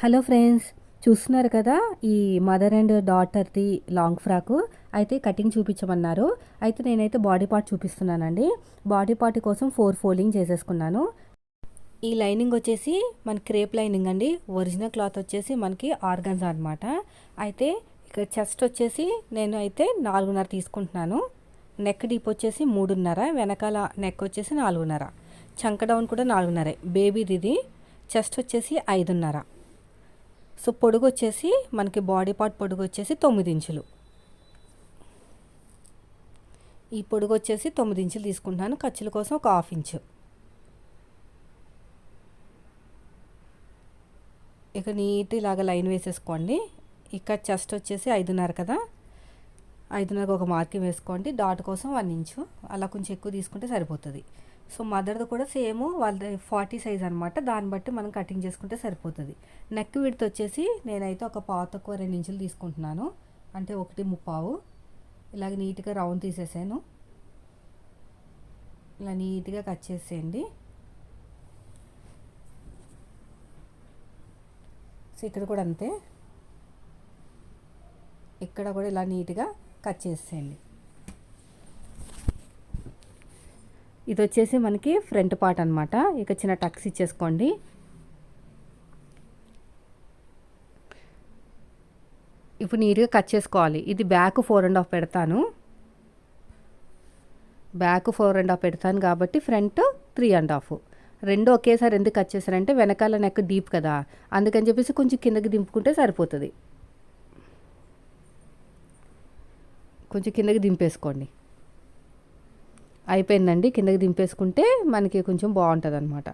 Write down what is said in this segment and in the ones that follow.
Hello friends చూస్తున్నారు కదా ఈ మదర్ అండ్ డాటర్ది లాంగ్ ఫ్రాకు? అయితే కటింగ్ చూపించమన్నారు. అయితే నేనైతే బాడీ పార్ట్ చూపిస్తున్నానండి. బాడీ పార్ట్ కోసం ఫోర్ ఫోల్డింగ్ చేసేసుకున్నాను. ఈ లైనింగ్ వచ్చేసి మన క్రేప్ లైనింగ్ అండి. ఒరిజినల్ క్లాత్ వచ్చేసి మనకి ఆర్గన్స్ అనమాట అయితే ఇక్కడ చెస్ట్ వచ్చేసి నేను అయితే నాలుగున్నర తీసుకుంటున్నాను. నెక్ డీప్ వచ్చేసి మూడున్నర వెనకాల నెక్ వచ్చేసి నాలుగున్నర. చంక డౌన్ కూడా నాలుగున్నరే. బేబీది ఇది. చెస్ట్ వచ్చేసి ఐదున్నర. సో పొడుగు వచ్చేసి మనకి బాడీ పార్ట్ పొడుగు వచ్చేసి తొమ్మిది ఇంచులు. ఈ పొడుగు వచ్చేసి తొమ్మిది ఇంచులు తీసుకుంటున్నాను. ఖర్చుల కోసం ఒక హాఫ్ ఇంచు. ఇక నీట్ ఇలాగ లైన్ వేసేసుకోండి. ఇక్కడ చెస్ట్ వచ్చేసి ఐదున్నర కదా. ఐదున్నరకు ఒక మార్కింగ్ వేసుకోండి. డాట్ కోసం వన్ ఇంచు. అలా కొంచెం ఎక్కువ తీసుకుంటే సరిపోతుంది. సో మదర్ది కూడా సేమ్ వాళ్ళది ఫార్టీ సైజ్ అనమాట దాన్ని బట్టి మనం కటింగ్ చేసుకుంటే సరిపోతుంది. నెక్ విడత వచ్చేసి నేనైతే ఒక పావు తక్కువ రెండు ఇంచులు తీసుకుంటున్నాను. అంటే ఒకటి ముప్పావు. ఇలాగ నీట్గా రౌండ్ తీసేసాను. ఇలా నీట్గా కట్ చేసేయండి. సో ఇక్కడ కూడా అంతే. ఇక్కడ కూడా ఇలా నీట్గా కట్ చేసేయండి. ఇది వచ్చేసి మనకి ఫ్రంట్ పార్ట్ అనమాట ఇక చిన్న టక్స్ ఇచ్చేసుకోండి. ఇప్పుడు నీట్గా కట్ చేసుకోవాలి. ఇది బ్యాక్ ఫోర్ అండ్ హాఫ్ పెడతాను. బ్యాక్ ఫోర్ అండ్ హాఫ్ పెడతాను కాబట్టి ఫ్రంట్ త్రీ అండ్ హాఫ్. రెండు ఒకేసారి ఎందుకు కట్ చేశారంటే వెనకాల నెక్ డీప్ కదా. అందుకని చెప్పేసి కొంచెం కిందకి దింపుకుంటే సరిపోతుంది. కొంచెం కిందకి దింపేసుకోండి. అయిపోయిందండి. కిందకి దింపేసుకుంటే మనకి కొంచెం బాగుంటుంది అనమాట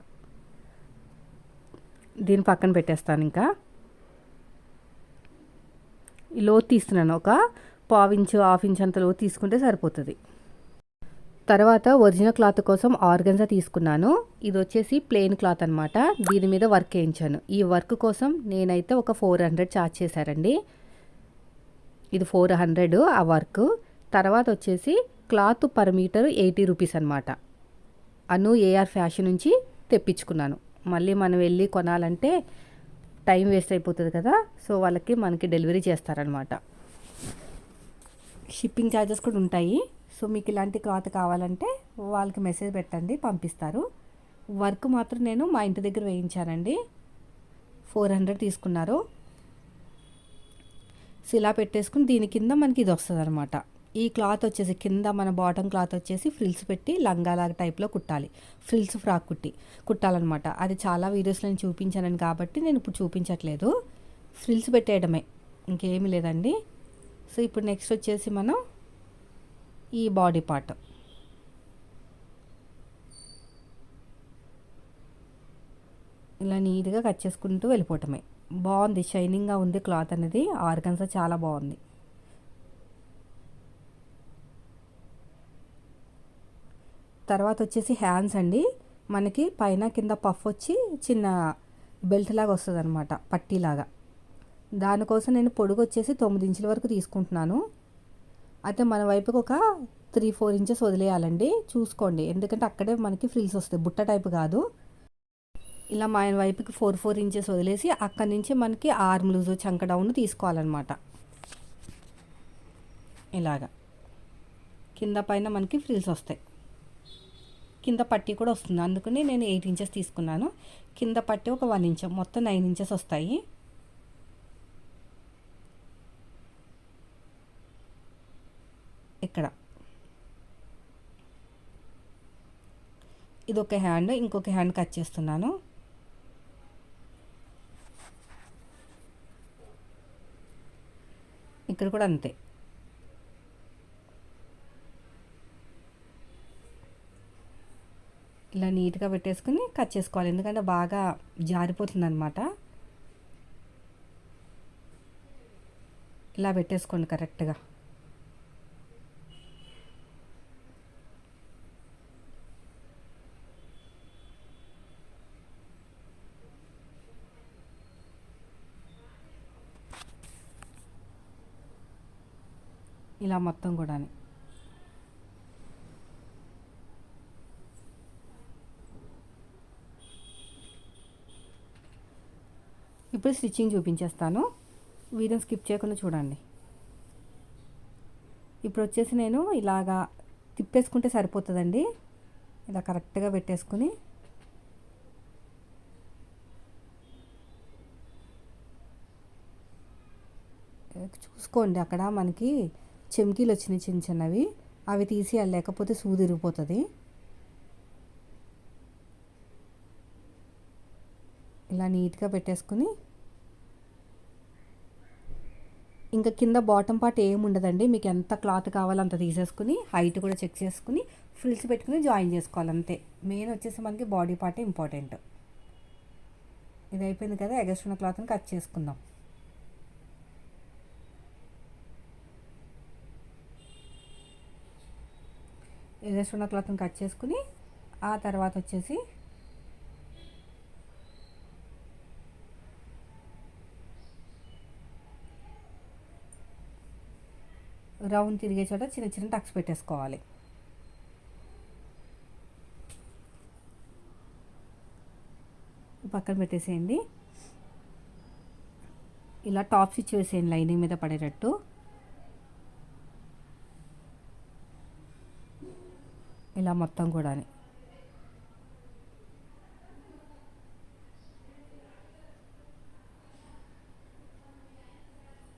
దీని పక్కన పెట్టేస్తాను ఇంకా. లోతు తీస్తున్నాను. ఒక పావించు హాఫ్ ఇంచ్ అంత లోతు తీసుకుంటే సరిపోతుంది. తర్వాత ఒరిజినల్ క్లాత్ కోసం ఆర్గన్జా తీసుకున్నాను. ఇది వచ్చేసి ప్లెయిన్ క్లాత్ అనమాట దీని మీద వర్క్ వేయించాను. ఈ వర్క్ కోసం నేనైతే ఒక ఫోర్ హండ్రెడ్ ఛార్జ్ చేశారండి. ఇది ఫోర్ హండ్రెడ్ ఆ వర్క్. తర్వాత వచ్చేసి cloth per metre eighty rupees అనమాట అను ఏఆర్ ఫ్యాషన్ నుంచి తెప్పించుకున్నాను. మళ్ళీ మనం వెళ్ళి కొనాలంటే టైం వేస్ట్ అయిపోతుంది కదా సో వాళ్ళకి మనకి డెలివరీ చేస్తారనమాట షిప్పింగ్ ఛార్జెస్ కూడా ఉంటాయి. సో మీకు ఇలాంటి క్లాత్ కావాలంటే వాళ్ళకి మెసేజ్ పెట్టండి పంపిస్తారు. వర్క్ మాత్రం నేను మా ఇంటి దగ్గర వేయించానండి. ఫోర్ హండ్రెడ్ తీసుకున్నారు. సో ఇలా పెట్టేసుకుని దీని కింద మనకి ఇది వస్తుంది అనమాట ఈ క్లాత్ వచ్చేసి కింద మన బాటమ్ క్లాత్ వచ్చేసి ఫ్రిల్స్ పెట్టి లంగాలాగా టైప్లో కుట్టాలి. ఫ్రిల్స్ ఫ్రాక్ కుట్టి కుట్టాలన్నమాట. అది చాలా వీడియోస్లో నేను చూపించాను కాబట్టి నేను ఇప్పుడు చూపించట్లేదు. ఫ్రిల్స్ పెట్టేయడమే. ఇంకేమీ లేదండి. సో ఇప్పుడు నెక్స్ట్ వచ్చేసి మనం ఈ బాడీ పార్ట్. ఇలా నీట్గా కట్ చేసుకుంటూ వెళ్ళిపోవటమే. బాగుంది. షైనింగ్గా ఉంది క్లాత్ అనేది. ఆర్గన్సా చాలా బాగుంది. తర్వాత వచ్చేసి హ్యాండ్స్ అండి. మనకి పైన కింద పఫ్ వచ్చి చిన్న బెల్ట్ లాగా వస్తుంది అనమాట పట్టీలాగా దానికోసం నేను పొడుగు వచ్చేసి తొమ్మిది ఇంచుల వరకు తీసుకుంటున్నాను. అయితే మన వైపుకి ఒక త్రీ ఫోర్ ఇంచెస్ వదిలేయాలండి. చూసుకోండి. ఎందుకంటే అక్కడే మనకి ఫ్రిల్స్ వస్తాయి. బుట్ట టైప్ కాదు. ఇలా మా ఆయన వైపుకి ఫోర్ ఫోర్ ఇంచెస్ వదిలేసి అక్కడి నుంచి మనకి ఆర్మ్ లూజ్ చంక డౌన్ తీసుకోవాలన్నమాట. ఇలాగా. కింద పైన మనకి ఫ్రిల్స్ వస్తాయి. కింద పట్టి కూడా వస్తుంది. అందుకని నేను ఎయిట్ ఇంచెస్ తీసుకున్నాను. కింద పట్టి ఒక వన్ ఇంచ్ మొత్తం నైన్ ఇంచెస్ వస్తాయి. ఇక్కడ. ఇది ఒక హ్యాండ్ ఇంకొక హ్యాండ్ కట్ చేస్తున్నాను. ఇక్కడ కూడా అంతే. ఇలా నీట్గా పెట్టేసుకుని కట్ చేసుకోవాలి. ఎందుకంటే బాగా జారిపోతుంది అనమాట ఇలా పెట్టేసుకోండి కరెక్ట్గా. ఇలా మొత్తం కూడా ఇప్పుడు స్టిచ్చింగ్ చూపించేస్తాను. వీడియో స్కిప్ చేయకుండా చూడండి. ఇప్పుడు వచ్చేసి నేను ఇలాగా తిప్పేసుకుంటే సరిపోతుందండి. ఇలా కరెక్ట్గా పెట్టేసుకుని. చూసుకోండి అక్కడ మనకి చెమ్కీలు వచ్చినాయి చిన్న చిన్నవి. అవి తీసేయాలి లేకపోతే సూది ఇరిగిపోతుంది. ఇలా నీట్గా పెట్టేసుకుని ఇంకా కింద బాటమ్ పార్ట్ ఏముండదండి మీకు ఎంత క్లాత్ కావాలో అంత తీసేసుకుని హైట్ కూడా చెక్ చేసుకుని ఫ్రిల్స్ పెట్టుకుని జాయిన్ చేసుకోవాలి అంతే. మెయిన్ వచ్చేసి మనకి బాడీ పార్టే ఇంపార్టెంట్. ఇది అయిపోయింది కదా ఎగస్ట్ ఉన్న క్లాత్ని కట్ చేసుకుందాం. ఎగస్ట్ ఉన్న క్లాత్ని కట్ చేసుకుని ఆ తర్వాత వచ్చేసి రౌండ్ తిరిగే చోట చిన్న చిన్న టక్స్ పెట్టేసుకోవాలి. పక్కన పెట్టేసేయండి. ఇలా టాప్ స్టిచ్ వేసేయండి లైనింగ్ మీద పడేటట్టు. ఇలా మొత్తం కూడా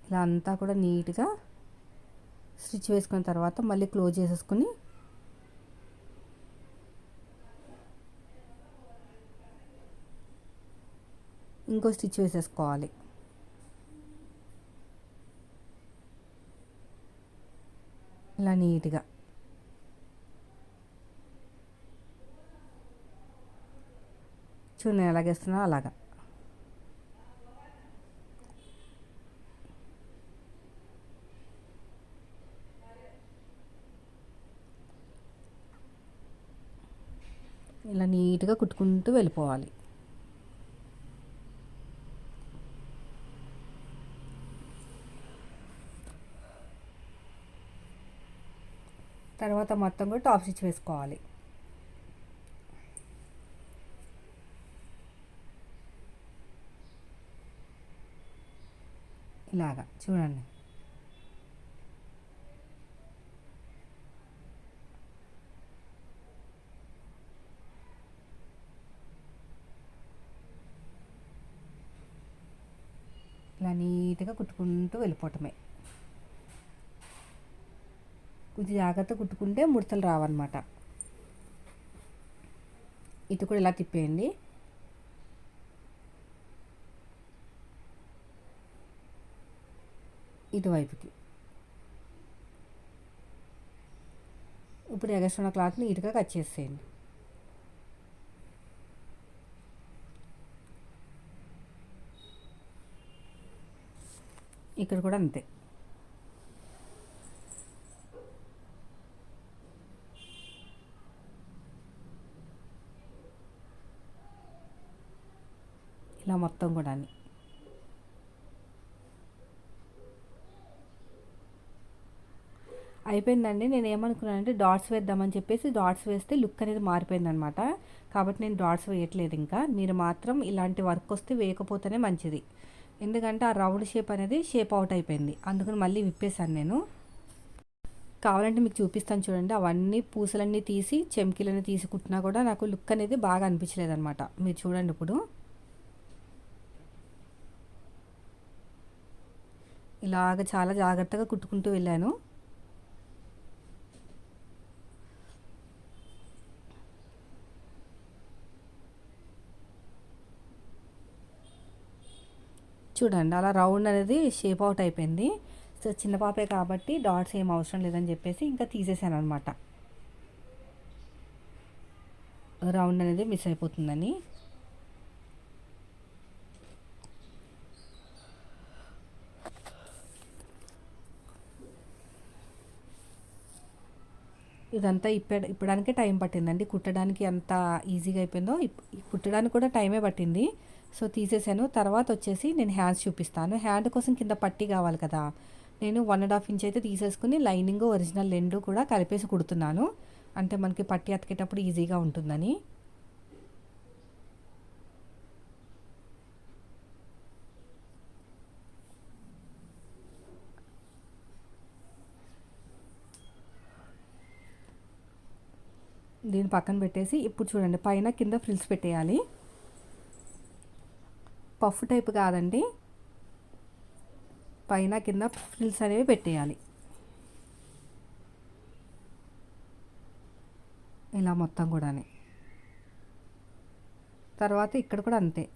ఇలా అంతా కూడా నీట్గా స్టిచ్ వేసుకున్న తర్వాత మళ్ళీ క్లోజ్ చేసేసుకుని ఇంకో స్టిచ్ వేసేసుకోవాలి. ఇలా నీట్గా. చూడండి ఎలాగేస్తున్నా అలాగా. ఇలా నీట్గా కుట్టుకుంటూ వెళ్ళిపోవాలి. తర్వాత మొత్తం కూడా టాప్ స్టిచ్ వేసుకోవాలి. ఇలాగా చూడండి ఇలా నీట్గా కుట్టుకుంటూ వెళ్ళిపోవటమే. కొంచెం జాగ్రత్త కుట్టుకుంటే ముడతలు రావన్నమాట. ఇటు కూడా ఇలా తిప్పేయండి. ఇటువైపుకి. ఇప్పుడు ఎగస్ట్రా క్లాత్ నీట్గా కట్ చేసేయండి. ఇక్కడ కూడా అంతే. ఇలా మొత్తం కూడా అయిపోయిందండి. నేను ఏమనుకున్నానంటే డాట్స్ వేద్దామని చెప్పేసి డాట్స్ వేస్తే లుక్ అనేది మారిపోయిందనమాట. కాబట్టి నేను డాట్స్ వేయట్లేదు ఇంకా. మీరు మాత్రం ఇలాంటి వర్క్ వస్తే వేయకపోతేనే మంచిది. ఎందుకంటే ఆ రౌండ్ షేప్ అనేది షేప్ అవుట్ అయిపోయింది. అందుకని మళ్ళీ విప్పేశాను నేను. కావాలంటే మీకు చూపిస్తాను చూడండి. అవన్నీ పూసలన్నీ తీసి చెమ్కీలన్నీ తీసి కుట్టినా కూడా నాకు లుక్ అనేది బాగా అనిపించలేదనమాట మీరు చూడండి ఇప్పుడు. ఇలాగ చాలా జాగ్రత్తగా కుట్టుకుంటూ వెళ్ళాను. చూడండి అలా రౌండ్ అనేది షేప్ అవుట్ అయిపోయింది. సో చిన్న పాపే కాబట్టి డాట్స్ ఏం అవసరం లేదని చెప్పేసి ఇంకా తీసేసాను అనమాట రౌండ్ అనేది మిస్ అయిపోతుందని. ఇదంతా ఇప్ప ఇప్పడానికే టైం పట్టిందండి. కుట్టడానికి ఎంత ఈజీగా అయిపోయిందో కుట్టడానికి కూడా టైమే పట్టింది. సో తీసేసాను. తర్వాత వచ్చేసి నేను హ్యాండ్స్ చూపిస్తాను. హ్యాండ్ కోసం కింద పట్టి కావాలి కదా. నేను వన్ అండ్ హాఫ్ ఇంచ్ అయితే తీసేసుకుని లైనింగ్ ఒరిజినల్ రెండు కూడా కలిపేసి కుడుతున్నాను. అంటే మనకి పట్టి అతికేటప్పుడు ఈజీగా ఉంటుందని. దీన్ని పక్కన పెట్టేసి ఇప్పుడు చూడండి పైన కింద ఫ్రిల్స్ పెట్టేయాలి. పఫ్ టైప్ కాదండి. పైన కింద ఫ్రిల్స్ అనేవి పెట్టేయాలి. ఇలా మొత్తం కూడా తర్వాత ఇక్కడ కూడా అంతే.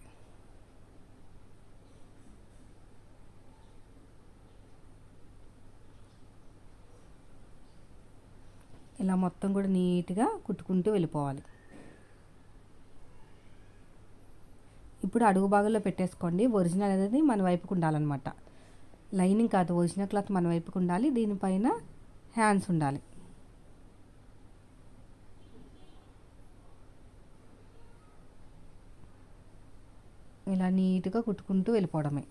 ఇలా మొత్తం కూడా నీట్గా కుట్టుకుంటూ వెళ్ళిపోవాలి. ఇప్పుడు అడుగు భాగంలో పెట్టేసుకోండి. ఒరిజినల్ అనేది మన వైపుకు ఉండాలన్నమాట. లైనింగ్ కాదు ఒరిజినల్ క్లాత్ మన వైపుకు ఉండాలి. దీనిపైన హ్యాండ్స్ ఉండాలి. ఇలా నీట్గా కుట్టుకుంటూ వెళ్ళిపోవడమే.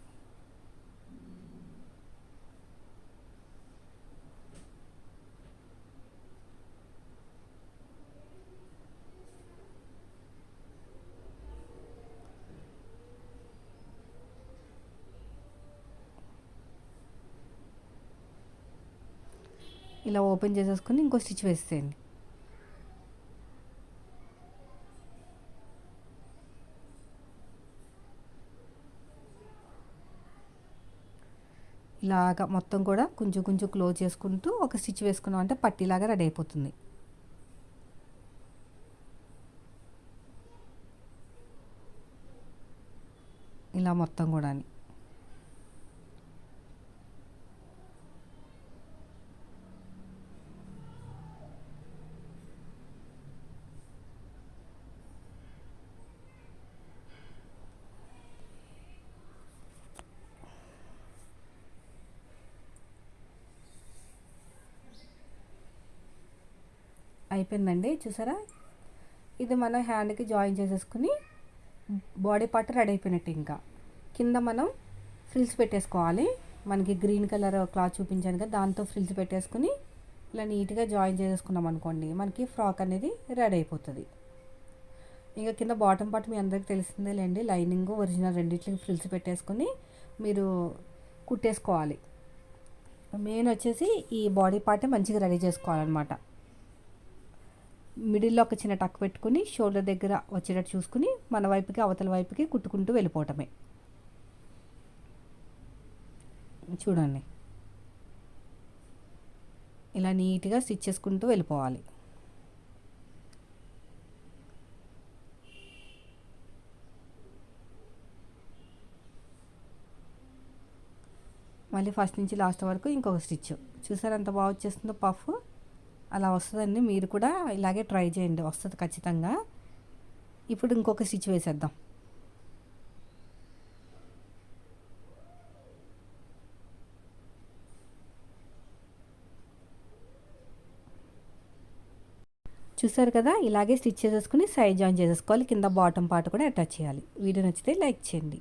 ఇలా ఓపెన్ చేసేసుకొని ఇంకో స్టిచ్ వేసేయండి ఇలాగా మొత్తం కూడా కొంచెం కొంచెం క్లోజ్ చేసుకుంటూ ఒక స్టిచ్ వేసుకున్నాం అంటే పట్టీలాగా రెడీ అయిపోతుంది. ఇలా మొత్తం కూడా అయిపోయిందండి చూసారా? ఇది మనం హ్యాండ్కి జాయిన్ చేసేసుకుని బాడీ పార్ట్ రెడీ అయిపోయినట్టు ఇంకా. కింద మనం ఫ్రిల్స్ పెట్టేసుకోవాలి. మనకి గ్రీన్ కలర్ క్లాత్ చూపించాను కదా దాంతో ఫ్రిల్స్ పెట్టేసుకుని ఇలా నీట్గా జాయిన్ చేసేసుకున్నాం అనుకోండి మనకి ఫ్రాక్ అనేది రెడీ అయిపోతుంది. ఇంకా కింద బాటమ్ పార్ట్ మీ అందరికీ తెలిసిందే లేండి లైనింగ్ ఒరిజినల్ రెండింటికి ఫ్రిల్స్ పెట్టేసుకుని మీరు కుట్టేసుకోవాలి. మెయిన్ వచ్చేసి ఈ బాడీ పార్ట్ మంచిగా రెడీ చేసుకోవాలన్నమాట. మిడిల్లో ఒక చిన్న టక్ పెట్టుకుని షోల్డర్ దగ్గర వచ్చేటట్టు చూసుకుని మన వైపుకి అవతల వైపుకి కుట్టుకుంటూ వెళ్ళిపోవటమే. చూడండి. ఇలా నీట్గా స్టిచ్ చేసుకుంటూ వెళ్ళిపోవాలి. మళ్ళీ ఫస్ట్ నుంచి లాస్ట్ వరకు ఇంకొక స్టిచ్. చూసారు ఎంత బాగా వచ్చేస్తుందో పఫ్? అలా వస్తుందండి. మీరు కూడా ఇలాగే ట్రై చేయండి. వస్తుంది ఖచ్చితంగా. ఇప్పుడు ఇంకొక స్టిచ్ వేసేద్దాం. చూసారు కదా? ఇలాగే స్టిచ్ చేసేసుకుని సైడ్ జాయిన్ చేసేసుకోవాలి. కింద బాటమ్ పార్ట్ కూడా అటాచ్ చేయాలి. వీడియో నచ్చితే లైక్ చేయండి.